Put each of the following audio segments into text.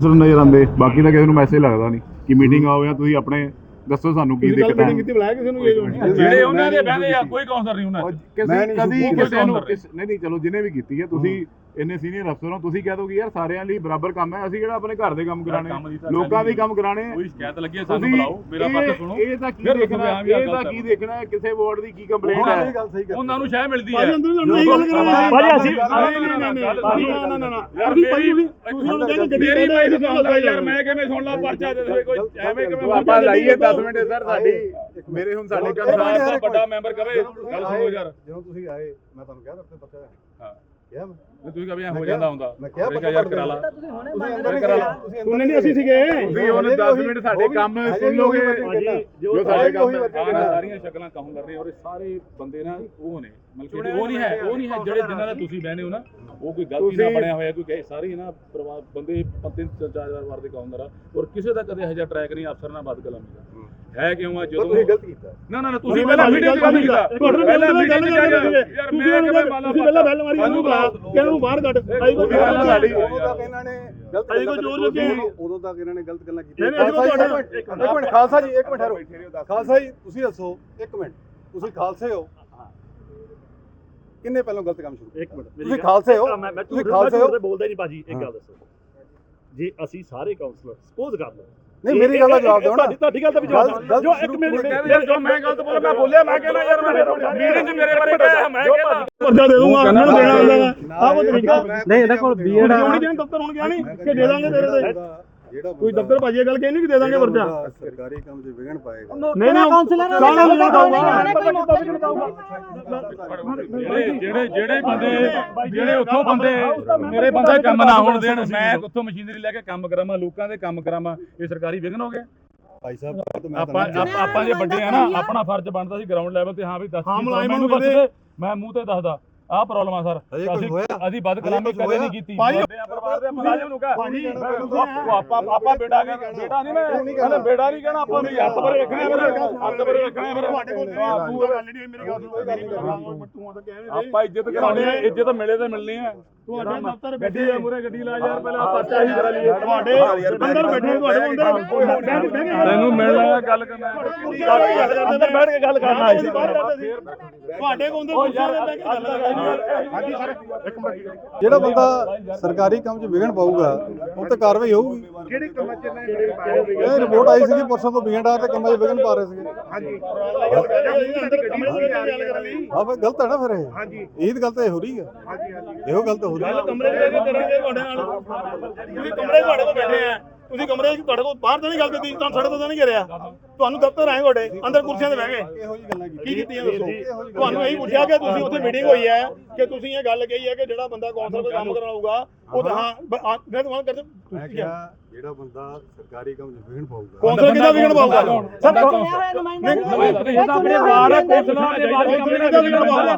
ਸਿਰ ਨਜ਼ਰ ਆਉਂਦੇ ਬਾਕੀ ਤਾਂ ਕਿਸੇ ਨੂੰ ਮੈਸੇਜ ਲੱਗਦਾ ਨਹੀਂ। ਕਿ ਮੀਟਿੰਗ ਆਓ ਜਾਂ ਤੁਸੀਂ ਆਪਣੇ ਦੱਸੋ ਸਾਨੂੰ ਕੀ ਦਿੱਕਤ ਹੈ। ਕੀਤੀ ਬੁਲਾਇਆ ਕਿਸੇ ਨੂੰ ਇਹ ਜਿਹੜੇ ਉਹਨਾਂ ਦੇ ਬਹਿੰਦੇ ਆ ਕੋਈ ਕਾਉਂਸਲਰ ਨਹੀਂ ਉਹਨਾਂ ਕਦੀ ਨੂੰ ਕਿਸ- ਨਹੀਂ ਨਹੀਂ ਚਲੋ ਜਿਹਨੇ ਵੀ ਕੀਤੀ ਹੈ ਤੁਸੀਂ ਇੰਨੇ ਸੀਨੀਅਰ ਅਫਸਰ ਹੋ ਤੁਸੀਂ ਕਹਿ ਦੋ ਕਿ ਯਾਰ ਸਾਰਿਆਂ ਲਈ ਬਰਾਬਰ ਕੰਮ ਹੈ ਅਸੀਂ ਕਿਹੜਾ ਆਪਣੇ ਘਰ ਦੇ ਕੰਮ ਕਰਾਣੇ ਲੋਕਾਂ ਦੇ। ਕੰਮ ਕਰਾਣੇ। ਕੋਈ ਸ਼ਿਕਾਇਤ ਲੱਗੀ ਹੈ ਸਾਨੂੰ ਬੁਲਾਓ ਮੇਰਾ ਪੱਖ ਸੁਣੋ। ਇਹ ਤਾਂ ਕੀ ਦੇਖਣਾ ਇਹ ਤਾਂ ਕੀ ਦੇਖਣਾ ਹੈ ਕਿਸੇ ਵਾਰਡ ਦੀ ਕੀ ਕੰਪਲੇਂਟ ਉਹਨਾਂ ਹੈ? ਉਹਨਾਂ ਨੂੰ ਸ਼ਹਿ ਮਿਲਦੀ ਹੈ। ਭਾਜੀ ਅੰਦਰ ਤੁਹਾਨੂੰ ਇਹ ਗੱਲ ਕਰਾਂਗੇ ਭਾਜੀ ਅਸੀਂ- ਨਹੀਂ ਨਹੀਂ ਨਹੀਂ ਨਹੀਂ ਭਾਜੀ ਨਾ ਨਾ ਨਾ ਯਾਰ ਮੇਰੀ ਤੁਸੀਂ ਹੁਣ ਕਹਿੰਦੇ ਗੱਡੀ ਮੇਰੀ ਭਾਈ ਸੁਣ ਯਾਰ ਮੈਂ ਕਿਵੇਂ ਸੁਣ ਲਾ ਪਰਚਾ ਦੇ ਦੇ ਕੋਈ ਐਵੇਂ ਕਿਵੇਂ ਆਪਾਂ ਲਾਈਏ 10 ਮਿੰਟ ਸਰ ਸਾਡੀ ਮੇਰੇ ਹੁਣ ਸਾਡੇ ਕੰਸਾਰ ਦਾ ਵੱਡਾ ਮੈਂਬਰ ਕਵੇ ਗੱਲ ਸੁਣੋ ਯਾਰ। ਜਦੋਂ ਤੁਸੀਂ ਆਏ ਮੈਂ ਤੁਹਾਨੂੰ ਕਿਹਾ ਆਪਣੇ ਪੱਤੇ ਹਾਂ। ਕਿਹਾ ਮੈਂ ਤੁਸੀਂ ਕਹੇ ਹੋ ਜਾਂਦਾ ਹੁੰਦਾ। ਮੈਂ ਕਿਹਾ ਯਾਰ ਕਰਾ ਲਾ। ਤੁਸੀਂ ਨਹੀਂ ਕਰਾ ਕਰਾ ਤੁਸੀਂ ਅੰਦਰ ਨਹੀਂ ਅਸੀਂ ਸੀਗੇ। ਤੁਸੀਂ ਹੁਣ 10 ਮਿੰਟ ਸਾਡੇ ਕੰਮ ਸੁਣ ਲੋਗੇ। ਜੋ ਸਾਡੇ ਕੰਮ ਸਾਰੀਆਂ ਸ਼ਕਲਾਂ ਕੰਮ ਕਰ ਰਹੇ ਔਰ ਇਹ ਸਾਰੇ ਬੰਦੇ ਨਾ ਉਹ ਨੇ ਮਤਲਬ ਉਹ ਨਹੀਂ ਹੈ ਉਹ ਨਹੀਂ ਹੈ ਜਿਹੜੇ ਜਿਨ੍ਹਾਂ ਦਾ ਤੁਸੀਂ ਬਹਿਨੇ ਹੋ ਨਾ ਉਹ ਕੋਈ ਗਲਤੀ ਨਾਲ ਬਣਿਆ ਹੋਇਆ ਕੋਈ ਕਹੇ ਸਾਰੇ ਨਾ ਪਰਿਵਾਰ ਬੰਦੇ ਤਿੰਨ ਚਾਰ ਚਾਰ ਵਾਰ ਦੇ ਕਾਉਂਦਰ ਆ ਔਰ ਕਿਸੇ ਦਾ ਕਦੇ ਹਜਾ ਟਰੈਕ ਨਹੀਂ ਅਫਸਰ ਨਾਲ ਕਲਾਮੀ ਦਾ। ਹੈ। ਕਿਉਂ ਆ? ਜਦੋਂ ਤੁਸੀਂ ਗਲਤ ਕੀਤਾ। ਨਾ ਨਾ ਨਾ ਤੁਸੀਂ ਪਹਿਲਾਂ ਵੀਡੀਓ ਕਰ ਕੀਤਾ। ਤੁਹਾਡੇ ਪਹਿਲਾਂ ਗੱਲ ਯਾਰ ਤੁਸੀਂ ਮੈਂ ਕਿਵੇਂ ਉਹਨਾਂ ਤੁਸੀਂ ਪਹਿਲਾਂ ਬੈਲ ਮਾਰੀ ਉਹਨੂੰ ਬੁਲਾ। ਕਿ ਇਹਨੂੰ ਬਾਹਰ ਕੱਢ। ਆਈ ਕੋਈ ਗੱਲ ਸਾਡੀ- ਉਦੋਂ ਤੱਕ ਇਹਨਾਂ ਨੇ ਗਲਤ ਅਜੇ ਕੋਈ ਜ਼ੋਰ ਲੱਗੇ। ਉਦੋਂ ਤੱਕ ਇਹਨਾਂ ਨੇ ਗਲਤ ਗੱਲਾਂ ਨਹੀਂ, ਕੀਤੀਆਂ ਨਹੀਂ, ਅਸੀਂ ਖਾਲਸਾ ਜੀ, ਤੁਹਾਡਾ- ਇੱਕ ਮਿੰਟ, ਇੱਕ ਮਿੰਟ। ਖਾਲਸਾ ਜੀ ਇੱਕ ਮਿੰਟ ਠਹਿਰੋ ਖਾਲਸਾ ਜੀ ਤੁਸੀਂ ਦੱਸੋ ਇੱਕ ਮਿੰਟ। ਤੁਸੀਂ ਖਾਲਸੇ ਹੋ? ਕਿੰਨੇ ਪਹਿਲਾਂ ਗਲਤ ਕੰਮ ਸ਼ੁਰੂ ਇੱਕ ਮਿੰਟ ਤੁਸੀਂ ਖਾਲਸੇ ਹੋ? ਤੁਸੀਂ ਖਾਲਸੇ ਹੋ? ਬੋਲਦਾ ਨਹੀਂ ਭਾਜੀ ਇੱਕ। ਗੱਲ ਦੱਸੋ। ਜੇ ਅਸੀਂ ਸਾਰੇ ਕਾਉਂਸਲਰ ਸਪੋਜ਼ ਕਰ ਲਓ ਨਹੀਂ ਮੇਰੀ ਗੱਲ ਦਾ ਜਵਾਬ ਦਿਓ ਨਾ। ਤੁਹਾਡੀ ਤੁਹਾਡੀ ਗੱਲ ਦਾ ਵੀ ਜਵਾਬ ਗਲਤ ਜੋ ਇੱਕ ਮਿੰਟ ਜੋ ਮੈਂ ਗਲਤ ਬੋਲਿਆ ਮੈਂ ਬੋਲਿਆ ਮੈਂ ਕਹਿੰਦਾ ਯਾਰ ਮੈਂ ਮੀਟਿੰਗ 'ਚ ਮੇਰੇ ਬਾਰੇ ਕਿਹਾ ਮੈਂ ਕਹਿੰਦਾ ਪਰਚਾ ਦੇ ਦੂੰਗਾ ਉਹਨਾਂ ਨੂੰ ਦੇਣਾ ਹੁੰਦਾ ਆਹ ਉਹ ਤਰੀਕਾ। ਨਹੀਂ ਇਹਨਾਂ ਕੋਲ ਨਹੀਂ ਦੇਣ ਦਫ਼ਤਰ ਹੁਣ ਗਿਆ ਨਹੀਂ ਕਿ ਦੇ ਦਾਂਗੇ ਤੇਰੇ ਤੇ। ਜਿਹੜਾ ਕੋਈ ਦਫ਼ਤਰ ਭਾਜੀ ਇਹ ਗੱਲ ਕਹਿੰਦੀ ਕਿ ਦੇ ਦਾਂਗੇ ਪਰਚਾ? ਸਰਕਾਰੀ ਕੰਮ 'ਚ ਵਿਗਣ ਪਾਏਗਾ। ਨਹੀਂ ਨਹੀਂ ਕਾਉਂਸਲਰ ਕਾਉਂਸਲਰ ਨਹੀਂ ਜਿਹੜੇ ਜਿਹੜੇ ਜਿਹੜੇ ਬੰਦੇ ਜਿਹੜੇ ਉੱਥੋਂ ਬੰਦੇ ਮੇਰੇ ਬੰਦੇ ਕੰਮ ਨਾ ਹੋਣ ਦੇਣ ਮੈਂ ਉੱਥੋਂ ਮਸ਼ੀਨਰੀ ਲੈ ਕੇ ਕੰਮ ਕਰਾਵਾਂ ਲੋਕਾਂ ਦੇ ਕੰਮ ਕਰਾਵਾਂ ਇਹ ਸਰਕਾਰੀ ਵਿਘਨ ਹੋ ਗਿਆ। ਭਾਈ ਸਾਹਿਬ ਤਾਂ ਮੈਂ ਆਪਾਂ ਆਪ- ਜੇ ਵੱਡੇ ਆ ਨਾ ਆਪਣਾ ਫਰਜ਼ ਬਣਦਾ ਸੀ ਗਰਾਊਂਡ ਲੈਵਲ ਤੇ ਹਾਂ ਵੀ ਦੱਸ ਹਾਂ, ਮੁਲਾਜ਼ਮਾਂ ਨੂੰ ਮੈਂ ਮੂੰਹ ਤੇ ਦੱਸਦਾ। ਆਹ ਪ੍ਰੋਬਲਮ ਆ ਸਰ। ਹਜੇ ਅਸੀਂ ਹੋਇਆ? ਅਸੀਂ ਵੱਧ ਹਜੇ ਕਦੇ ਹੋਇਆ? ਨਹੀਂ ਕੀਤੀ। ਆ ਪਰਿਵਾਰ ਦੇ ਮੁਲਾਜ਼ਮ ਨੂੰ ਕਹ। ਭਾਜੀ, ਆਪਾਂ ਆਪਾਂ ਬੇਟਾ ਨਹੀਂ ਬੇਟਾ ਨਹੀਂ ਮੈਂ ਕਹਿੰਦਾ ਬੇਟਾ ਨਹੀਂ ਕਹਿਣਾ ਆਪਾਂ ਵੀ ਹੱਥ ਭਰੇ ਰੱਖਣੇ ਮੇਰੇ ਹੱਥ ਭਰੇ ਰੱਖਣੇ ਮੇਰੇ ਤੁਹਾਡੇ ਕੋਲ ਗੱਲ ਨਹੀਂ ਮੇਰੀ ਗੱਲ ਸੁਣ ਮੇਰੀ ਤੂੰ ਕਹਿ ਆਪਾਂ ਇੱਜ਼ਤ ਕਰਾਉਣੀ ਹੈ ਇੱਜ਼ਤ ਮਿਲੇ ਤੇ ਮਿਲਣੀ ਹੈ। ਤੁਹਾਡੇ ਦਫ਼ਤਰ ਗੱਡੀ ਬੈਠੇ ਦੇ ਮੂਰੇ ਗੱਡੀ ਲਾ ਯਾਰ ਪਹਿਲਾਂ ਪਰਚਾ ਹੀ ਕਰਾ ਲਈਏ। ਤੁਹਾਡੇ ਅੰਦਰ ਬੈਠੇ ਤੁਹਾਡੇ ਅੰਦਰ ਤੈਨੂੰ ਮਿਲਣਾ ਗੱਲ ਕਰਨਾ ਅੰਦਰ ਬੈਠ ਕੇ ਗੱਲ ਕਰਨਾ ਹੈ ਤੁਹਾਡੇ ਕੋਲ ਅੰਦਰ ਤੇ ਬਹਿ ਕੇ ਗੱਲ ਕਰਨੀ ਹਾਂਜੀ ਸਰ। ਇੱਕ ਮਿੰਟ। ਜਿਹੜਾ ਬੰਦਾ ਸਰਕਾਰੀ ਕੰਮ 'ਚ ਵਿਗਣ ਪਾਊਗਾ ਉਹ ਤੇ ਕਾਰਵਾਈ ਹੋਊਗੀ। ਕਿਹੜੇ ਕੰਮਾਂ ਚ ਨੇ ਇਹ ਰਿਪੋਰਟ ਆਈ ਸੀ ਪਰਸੋਂ ਤੋਂ ਵਿਗਣ ਤੇ ਕੰਮਾਂ 'ਚ ਵਿਗਣ ਪਾ ਰਹੇ ਸੀਗੇ। ਹਾਂਜੀ। ਆ ਫਿਰ ਗਲਤ ਹੈ ਨਾ ਫਿਰ ਇਹ। ਹਾਂਜੀ। ਇਹ ਤਾਂ ਗਲਤ ਹੈ। ਹੋ ਰਹੀ ਹੈ। ਹਾਂਜੀ ਹਾਂਜੀ। ਇਹੋ ਗਲਤ ਹੋ ਗੱਲ ਕਮਰੇ 'ਚ ਬਹਿ ਕੇ ਕਰਾਂਗੇ ਤੁਹਾਡੇ ਨਾਲ। ਤੁਸੀਂ ਕਮਰੇ 'ਚ ਤੁਹਾਡੇ ਕੋਲ ਬੈਠੇ ਆ। ਤੁਸੀਂ ਕਮਰੇ 'ਚ ਤੁਹਾਡੇ ਕੋਲ ਬਾਹਰ ਤਾਂ ਨਹੀਂ ਗੱਲ ਕੀਤੀ ਤੁਹਾਨੂੰ ਸਾਡੇ ਤੋਂ ਤਾਂ ਨਹੀਂ ਘਿਰਿਆ ਤੁਹਾਨੂੰ ਦਫ਼ਤਰ ਆਏ ਤੁਹਾਡੇ ਅੰਦਰ ਕੁਰਸੀਆਂ ਤੇ ਬਹਿ ਗਏ ਇਹੋ ਜੀ ਗੱਲਾਂ ਕੀ ਕੀਤੀਆਂ ਦੱਸੋ ਤੁਹਾਨੂੰ ਇਹੀ ਪੁੱਛਿਆ ਕਿ ਤੁਸੀਂ ਉੱਥੇ ਮੀਟਿੰਗ ਹੋਈ ਹੈ ਕਿ ਤੁਸੀਂ ਇਹ ਗੱਲ ਕਹੀ ਹੈ ਕਿ ਜਿਹੜਾ ਬੰਦਾ ਕੌਂਸਲ ਕੋਈ ਕੰਮ ਕਰਨ ਆਊਗਾ ਉਹ ਤਾਂ ਹਾਂ ਮੈਂ ਤੁਹਾਨੂੰ ਕਰਦੇ ਮੈਂ ਤੁਸੀਂ ਕਿਹਾ ਜਿਹੜਾ ਬੰਦਾ ਸਰਕਾਰੀ ਕੰਮ 'ਚ ਵਿਗਣ ਪਾਊਗਾ ਕੌਂਸਲ ਕਿਹਦਾ ਵਿਗੜ ਪਾਊਗਾ ਸਭ ਆਪਣੇ ਬਾਹਰ ਹੈ ਕੋਸਲਾ ਦੇ ਬਾਰੇ ਕੌਂਸਲ ਕਿਹਦਾ ਵਿਗੜ ਪਾਊਗਾ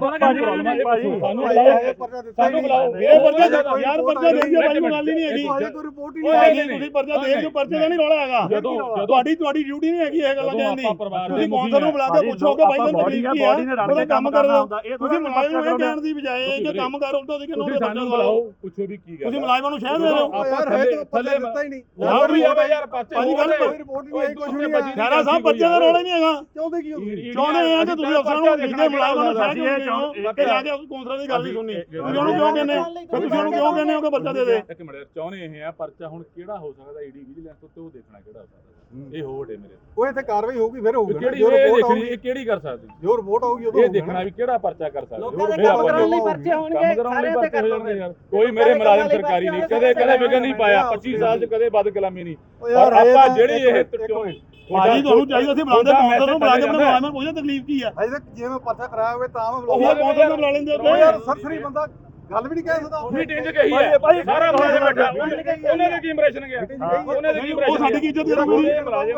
ਸਾਨੂੰ ਇਹ ਪਰਚਾ ਦਿੱਤਾ ਸਾਨੂੰ ਬੁਲਾਓ ਇਹ ਪਰਚਾ ਯਾਰ ਪਰਚਾ ਦੇ ਦਿਓ ਭਾਈ ਗੱਲ ਹੀ ਨਹੀਂ ਹੈਗੀ ਕੋਈ ਰਿਪੋਰਟ ਹੀ ਨਹੀਂ ਹੈਗੀ ਤੁਸੀਂ ਪਰਚਾ ਦੇ ਦਿਓ ਪਰਚੇ ਦਾ ਨਹੀਂ ਰੌਲਾ ਹੈਗਾ ਤੁਹਾਡੀ ਤੁਹਾਡੀ ਡਿਊਟੀ ਨਹੀਂ ਹੈਗੀ ਇਹ ਗੱਲਾਂ ਜਦੋਂ ਕਹਿਣ ਦੀ ਆਪਾਂ ਪਰਿਵਾਰ ਦੇ ਤੁਸੀਂ ਕੌਂਸਲ ਨੂੰ ਬੁਲਾ ਕੇ ਹਾਂ। ਪੁੱਛੋ ਕਿ ਭਾਈ ਤੁਹਾਨੂੰ ਬੋਡੀ ਤਕਲੀਫ ਆ, ਕੀ ਹੈ ਬੋਡੀ ਨੇ ਰਲ ਉਹਦਾ ਕੇ ਕੰਮ ਕਰੋ ਤੁਸੀਂ ਮੁਲਾਜ਼ਮ ਨੂੰ ਇਹ ਕਹਿਣ ਦੀ ਬਜਾਏ ਕਿ ਕੰਮ ਕਰੋ ਤਾਂ ਤੁਸੀਂ ਸਾਨੂੰ ਬੁਲਾਓ ਪੁੱਛੋ ਵੀ ਕੀ ਗੱਲ ਤੁਸੀਂ ਮੁਲਾਜ਼ਮਾਂ ਨੂੰ ਸ਼ਹਿਰ ਦੇ ਰਹੇ ਹੋ ਯਾਰ ਹੈ ਤਾਂ ਪਰਚਾ ਦਿੱਤਾ ਹੀ ਨਹੀਂ। ਯਾਰ ਵੀ ਆ ਯਾਰ ਪਰਚੇ ਭਾਜੀ ਗੱਲ ਕੋਈ ਰਿਪੋਰਟ ਨਹੀਂ ਆਈ ਕੁਝ ਨਹੀਂ ਖੈਰਾ ਸਾਹਿਬ ਬੱਚੇ ਦਾ ਰੌਲਾ ਹੀ ਨਹੀਂ ਹੈਗਾ। ਚਾਹੁੰਦੇ ਕੀ? ਚਾਹੁੰਦੇ ਆ ਕਿ ਤੁਸੀਂ ਅਫਸਰਾਂ ਨੂੰ ਲਿਖਦੇ ਮੁਲਾਜ਼ਮਾਂ ਨੂੰ ਸ਼ਹਿਰ ਕਿਉਂ ਕਿ ਜਾ ਕੇ ਕੌਂਸਲਰ ਦੀ ਗੱਲ ਨਹੀਂ ਸੁਣਨੀ। ਤੁਸੀਂ ਉਹਨੂੰ ਕਿਉਂ ਕਹਿੰਦੇ ਤੁਸੀਂ ਉਹਨੂੰ ਕਿਉਂ ਕਹਿੰਦੇ ਹੋ ਕਿ ਬੱਚਾ ਦੇ ਦੇ? ਇੱਕ ਮਿੰਟ ਚਾਹੁੰਦੇ ਇਹ ਆ ਪਰਚਾ ਹੁਣ ਕਿਹੜਾ ਹੋ ਸਕਦਾ ਈਡੀ ਵਿਜੀਲੈਂਸ ਉੱਤੇ ਉਹ ਦੇਖਣਾ ਕਿਹੜਾ ਹੋ ਸਕਦਾ ਇਹ ਹੋਟ ਹੈ ਮੇਰੇ ਉਹ ਇੱਥੇ ਕਾਰਵਾਈ ਹੋਊਗੀ ਫਿਰ ਹੋਊਗਾ ਨਾ। ਕਿਹੜੀ ਇਹ ਰਿਪੋਰਟ ਦੇਖਣੀ ਇਹ ਕਿਹੜੀ ਕਰ ਸਕਦੀ? ਜੋ ਰਿਪੋਰਟ ਆਊਗੀ ਉਦੋਂ ਇਹ ਦੇਖਣਾ ਵੀ ਕਿਹੜਾ ਪਰਚਾ ਕਰ ਸਕਦਾ। ਲੋਕਾਂ ਦੇ ਕੰਮ ਕਰਾਉਣ ਲਈ ਪਰਚੇ ਹੋਣਗੇ ਸਾਰਿਆਂ ਤੇ ਕਰ ਯਾਰ। ਕੋਈ ਮੇਰੇ ਮੁਲਾਜ਼ਮ ਸਰਕਾਰੀ ਨਹੀਂ ਕਦੇ ਕਦੇ ਵਿਗਨ ਨਹੀਂ ਪਾਇਆ। 25 ਸਾਲ ਚ ਕਦੇ ਬਦ ਕਲਾਮੀ ਨਹੀਂ। ਉਹ ਇਹ ਆਪਾਂ ਜਿਹੜੀ ਇਹ। ਭਾਜੀ ਤੁਹਾਨੂੰ ਚਾਹੀਦਾ ਸੀ ਬੁਲਾਉਂਦੇ ਕੌਂਸਲਰ ਨੂੰ ਬੁਲਾ ਕੇ ਆਪਣੇ ਮੁਲਾਜ਼ਮਾਂ ਨੂੰ ਪੁੱਛਦੇ ਤਕਲੀਫ ਕੀ ਆ? ਅਜੇ ਤੱਕ ਜੇ ਮੈਂ ਪਰਚਾ ਕਰਾਇਆ ਹੋਵੇ ਤਾਂ ਮੈਂ ਉਹ ਬੁਲਾਉਂਦਾ। ਕੌਂਸਲਰ ਨੂੰ ਬੁਲਾ ਲੈਂਦੇ ਉਹ ਯਾਰ ਸਰਸਰੀ ਬੰਦਾ ਗੱਲ ਵੀ ਨਹੀਂ ਕਹਿ ਸਕਦਾ। ਮੀਟਿੰਗ ਚ ਕਹੀ ਹੈ ਸਾਰਾ ਮੁਲਾਜ਼ਮ ਬੈਠਾ। ਉਹਨੇ ਦੀ ਕੀ ਇੰਪ੍ਰੈਸ਼ਨ ਗਿਆ ਉਹਨੇ ਦੀ ਕੀ ਉਹ ਸਾਡੀ ਕੀ ਇੱਜ਼ਤ ਕਰੂਗੀ ਮੁਲਾਜ਼ਮ